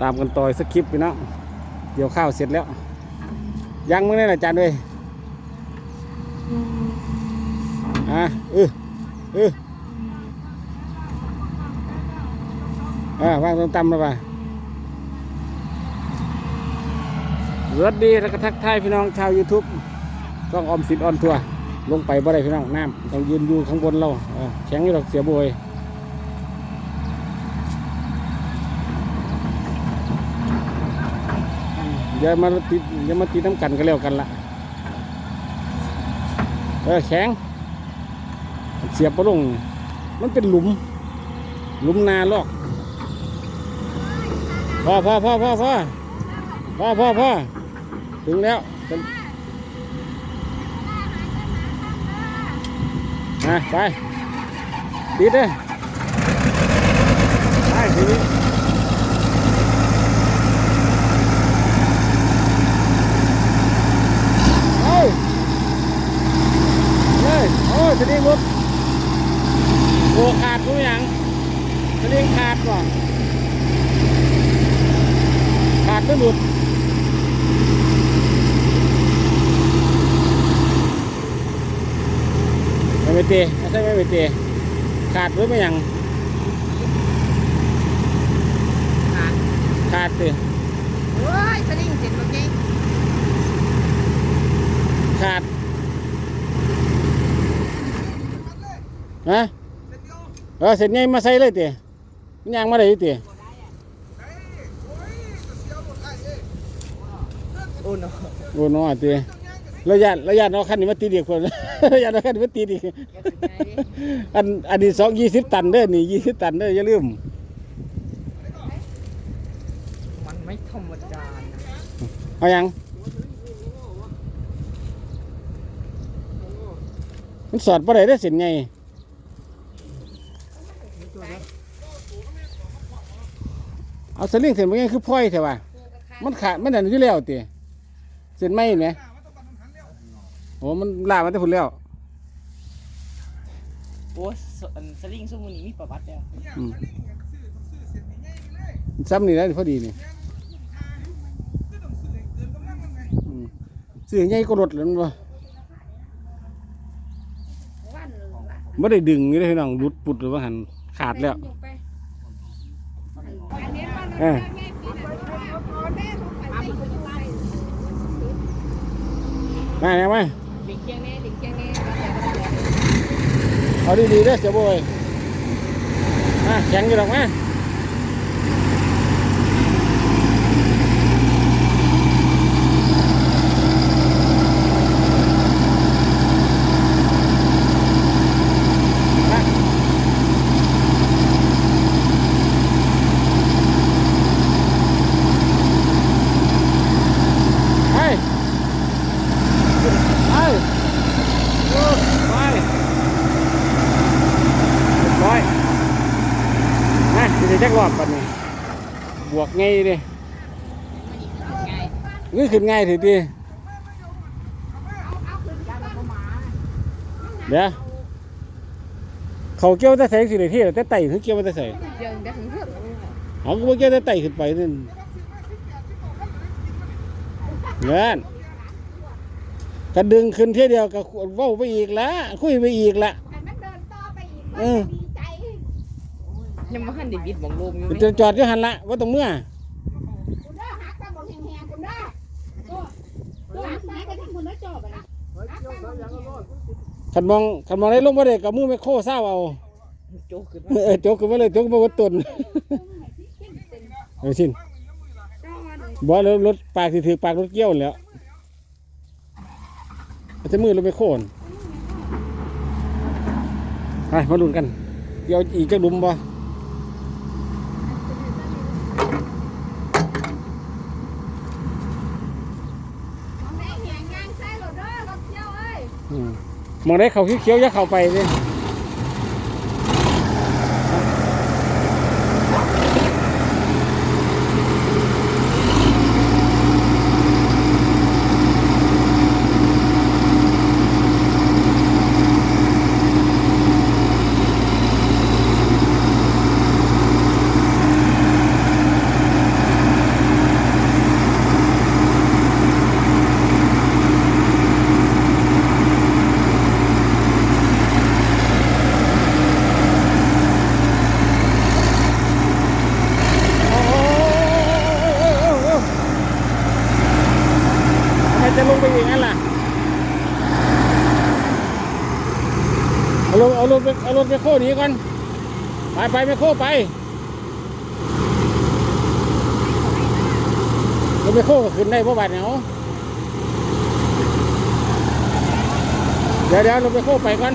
ตามกันต่อยสคริปต์พี่น้องเดี๋ยวข้าวเสร็จแล้ว ยังมึงได้ละจานเลยอะเออเอออ่าวางตรงตำแล้วป่ะสวัสดีแล้วก็ทักทายพี่น้องชาว YouTube กล้องออมสินออนทัวร์ลงไปบ่ได้พี่น้องน้ำต้องยืนอยู่ข้างบนเราเออแข็งอยู่ดอกเสียบวย อย่ามาติดอย่ามาติดน้ำกันก็แล้วกันละเออแข็ง เสียบปลงมันเป็นหลุม หลุมนาลอกพ่อพ่อพ่อพ่อพ่อพ่อพ่อพ่อถึงแล้วมาไปติดเลยไปทีนี้เอาเลยโอ้ยจะได้รถโอ้ขาดกูยังจะ เลี้ยงขาดก่อนขาดก็หลุดไม่ไปเตะไม่ใช่ไม่ไปเตะขาดหรือไม่ยัง ขาดขาดสิโอ้ยสลิงเสร็จเมื่อกี้ขาดฮะเออเสร็จไงมาใส่เลยเตะ มันยังมาได้เตะโอ้โนโอ้น้อเตะระยะระยะน้อคันนี้มาตีดีกคนระยะน้อคันนี้มาตีดีกอันอันนี้สองยี่สิบตันเด้อนี่ยี่สิบตันเด้ออย่าลืมมันไม่ธรรมดานะเอายังมันสอดประเดี๋ได้อเสร็จไง เอาสลิงเสร็จมันไงคือพ่อยเถอะว่ะมันขาดมันอันอยู่แล้วตีเส้นไหมเห็นไหมโอ้มันลามันได้ผลแล้วโอ้สอันสลิงซุ่มอนี้มีประวัติแล้วอืมซ้ำนี่แล้วพอดีนี่อืมซื้อใหญ่ก็รถแล้วมันบ่ไม่ได้ดึงนี่เลยพี่น้องรุดปุดหรือว่าหันขาดแล้วเออมาเนี่ยมาเด็กเกียงแน่เด็กเกียงแน่เอาดีๆเด้อเสียบอยมาแข็งอยู่หรอกไหมาไปไปโอ้ไป ร้อยนะจะจักรอบปันนี้ บวกไงดิไงนี่ขึ้นง่ายถือดีเดี๋ยวเขาเกี่ยวแต่ใส่สิเลยที่แต่ไต่คือเกี่ยวแต่ใส่เดี๋ยวจะถึงเพื่อนเขาก็บ่เกี่ยวแต่ไต่ขึ้นไปนั่นเงินกระดึงขึ้นเที่ยวเดียวก็เว้าไปอีกละคุยไปอีกละให้มันเดินต่อไปอีกเออดีใจยังไม่ทันได้บิดบังลมอยู่ไหมจะจอดอยู่หันละว่าตรงเมื่อ ขันมองขันมองได้ลงมาได้กับมือไม่โค้เศร้าเอาโจกขึ้นเออโจกขึ้นมาเลยโจกมาวัดตนเออชินบ่รถรถปากสิถือปากรถเกี้ยวนั่นแหล้วเอาจะมือลงไปโค่นไปมาลุ้นกันเดี๋ยวอีกจะดุมบ่ ของแดงแหงยางใส่รถเด้อรถเที่ยวเอ้ย อื มองได้เขาเขียวๆอย่าเข้าไปเลย เอารถไปเอารถไปโค้หนีก่อนไปไปไปโค้ไปรถไปโค้ก็ขึ้นได้เพราะบาดเหนียวเดี๋ยวเดี๋ยวรถไปโค้ไปก่อน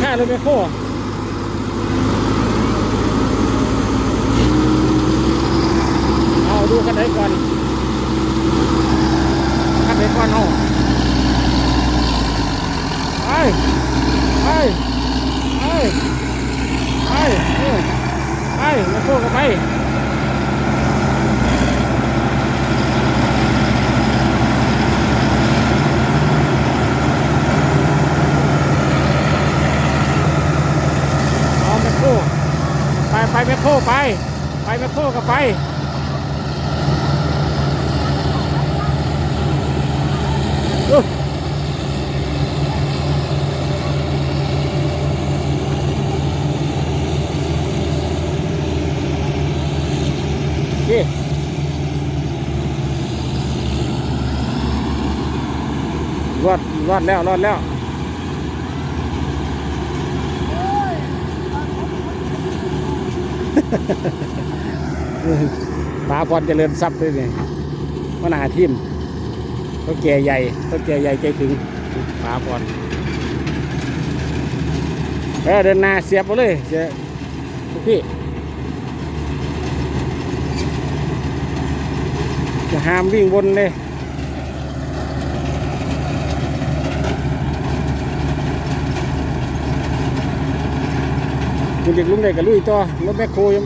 ข้ารถไปโค้เอาดูคันไหนก่อนคันไหนก่อนเอา ไปไป ไปไปไปมาโชค้กันไปไปไปแม่โครไป ไปแม่โครก็ไปเออ นี่ร อดรอดแล้วรอดแล้วปลาพรเจริญทรัพย์ด้วยนี่วนาทิมตัวแก่ใหญ่ตัวแก่ใหญ่ใจถึงปลาพรเออเดินหน้าเสียบเลยเสียทุกพี่จะห้ามวิ่งวนเลย คุณเด็กลุงได้กับลุยต่อรถแมคโครยัง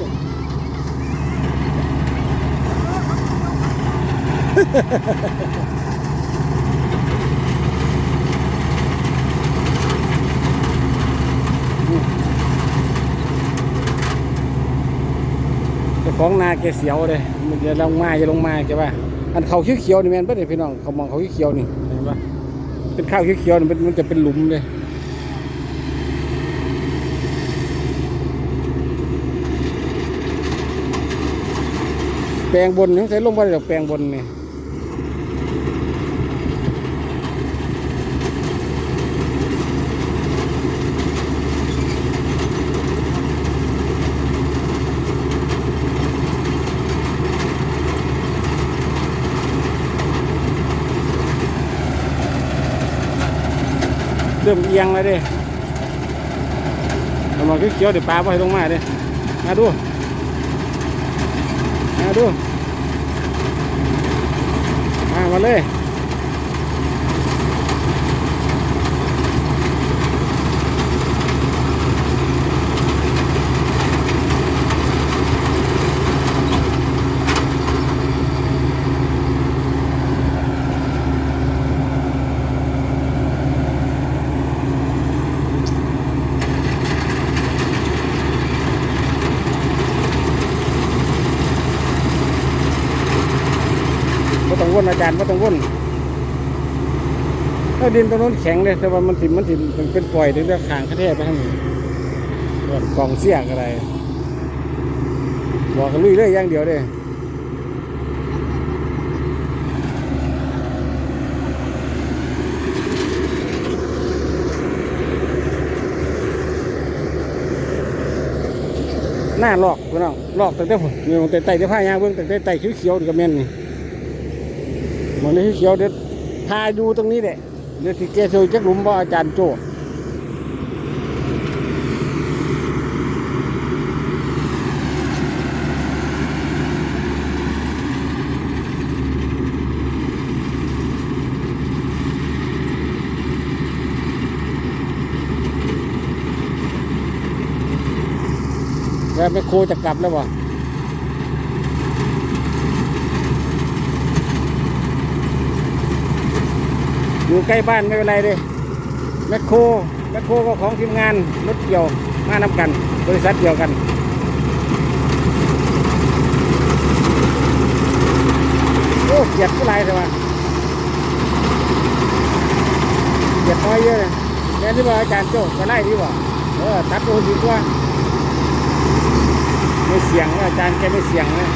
เจ้าของนาแกเสียวเลยมันจะลงมาจะลงมาแกว่าอันเขาเขียวๆนี่แม่นเบ่ได้พี่น้องเขามองเขาเขียวๆนี่เห็นปะเป็นข้าวเขียวๆนี่มันจะเป็นหลุมเลย แปลงบนนี่ใส่ลงมาจากแปลงบนนี่เริ่มเอียงแล้วเด้เรามาเขียวเดี๋ยวปลาไปลงมาเด้มาดู ดูมามาเลย ไม่ต้ องวนอาจารย์ไม่ต้องวนถ้าดินตรงนู้นแข็งเลยแต่ว่ามันถิมันถิมันเป็นปล่อยถึงจะขางกระแทกไปทางนี้ส่วนกล่องเสียกอะไรบอกกันลุยเลยอย่างเดียวเลยหน้าลอกพี่น้องลอกแต่แต่ผมเนี่ยแต่ไต่แต่ผ้ายางเบิ่งแต่แต่ไต่เขียวๆกับแม่นนี่ มันนี้เขียวเด็ดพาดูตรงนี้แหละเดี๋ยวสิแกโซจักหลุมบ่อาจารย์โจแล้วไปโคจะกลับแล้วบ่ อยู่ใกล้บ้านไม่เป็นไรเลยแมคโครแมคโครก็ของทีมงานรถเกี่ยวมานำกัน บริษัทเดียวกันโอ้เกียดผู้ไรใช่ไหมเกียดน้อยเยอะเลยแค่ที่ว่าอาจารย์โจ้ก็ไล่ดีกว่าเออตัดตัวดีกว่าไม่เสียงนะอาจารย์แกไม่เสียงนะ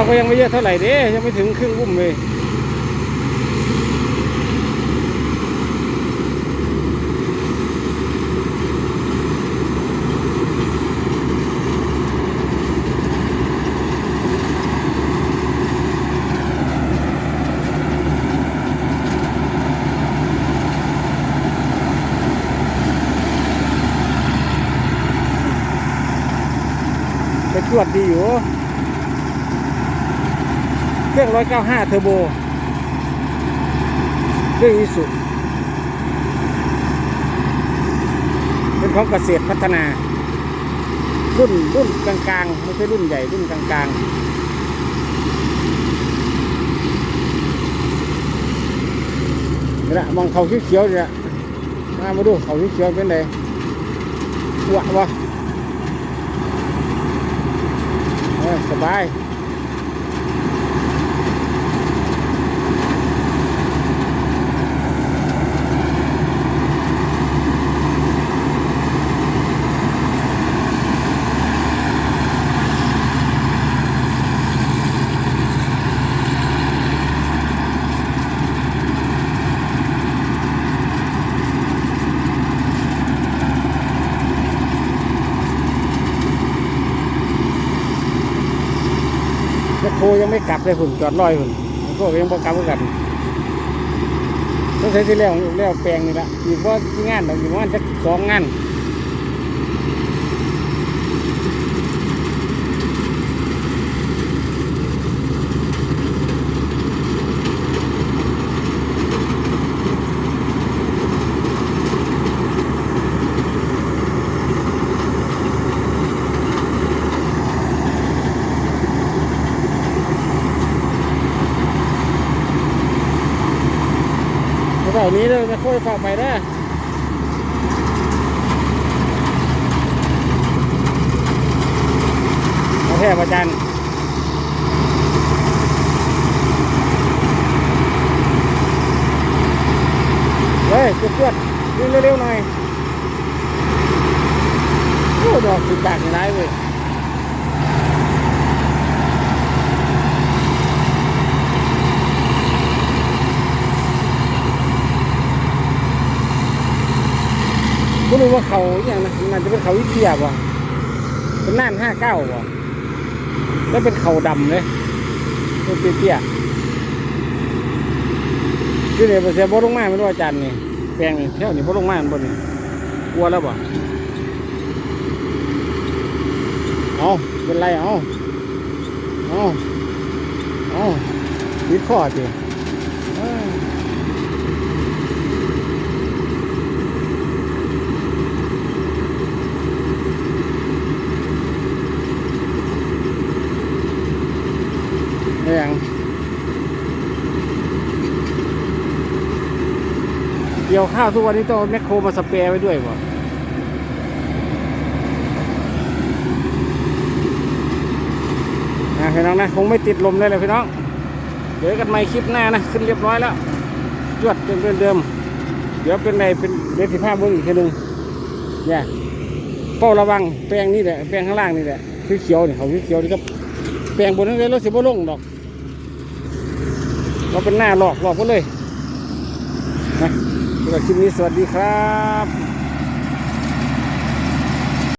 าวก็ยังไม่เยอะเท่าไหร่เด้ยังไม่ถึงครึ่งบุ้มเลยไปตรวจดีอยู่ รื่อง 195 เทอร์โบ เครื่องอีสุเป็นของเกษตรพัฒนา รุ่นรุ่นกลางๆ ไม่ใช่รุ่นใหญ่ รุ่นกลางๆนี่แหละมองเขาเขียวๆนี่แหละมามาดูเขาเขียวๆเป็นไงอ้วกวะเออสบาย ยังไม่กลับเลยหุ่นจอดลอยหุ่นพวก็ยังบ่กลับเหมือนกันต้องใช้ที่แล้วแล้วแปลงนี่ละอยู่ว่าที่งานดอกอีกว่าจะสองงานเท่านี้เลยฝากไปได้อโอเคอาจารย์เฮ้ยจุดจวดวิ่งเร็วๆหน่อยโอ้ดอกสุดจากนี่ไรเว้ย ก็รู้ว่าเขาอย่างนะมันจะเป็นเขาวิเทียบว่ะเป็นน่านห้าเก้าว่ะแล้วเป็นเขาดำเลยเป็นเตี้ยๆที่เนี่ยเสียบลงมาไม่รู้อาจารย์นี่แปลงนี่เท่านี้บลงมาบนนี่กลัวแล้วบ่เอาเป็นไรเอาเอาเอาวิดข้อจีเอ้ย ได้ยัง เกี่ยวข้าวทุกวันนี้ต้องเอาแมคโครมาสเปรย์ไว้ด้วยบ่นะพี่น้องนะคงไม่ติดลมเลยเลยพี่น้อง เดี๋ยวกันใหม่คลิปหน้านะ ขึ้นเรียบร้อยแล้วจวดเดิมเดิมเดิมเดี๋ยวเป็นไรเป็นเดือนสิบห้าเบิ้งอีกทีนึงเนี่ยเฝ้าระวังแปลงนี่แหละแปลงข้างล่างนี่แหละคือเขียวเนี่ยเขาคือเขียวนี่ก็แปลงบนนั้นเลยรถสิบ่ลงดอกเราเป็นหน้าหลอกหลอกก็เลยนะำหรับคลิปนี้สวัสดีครับ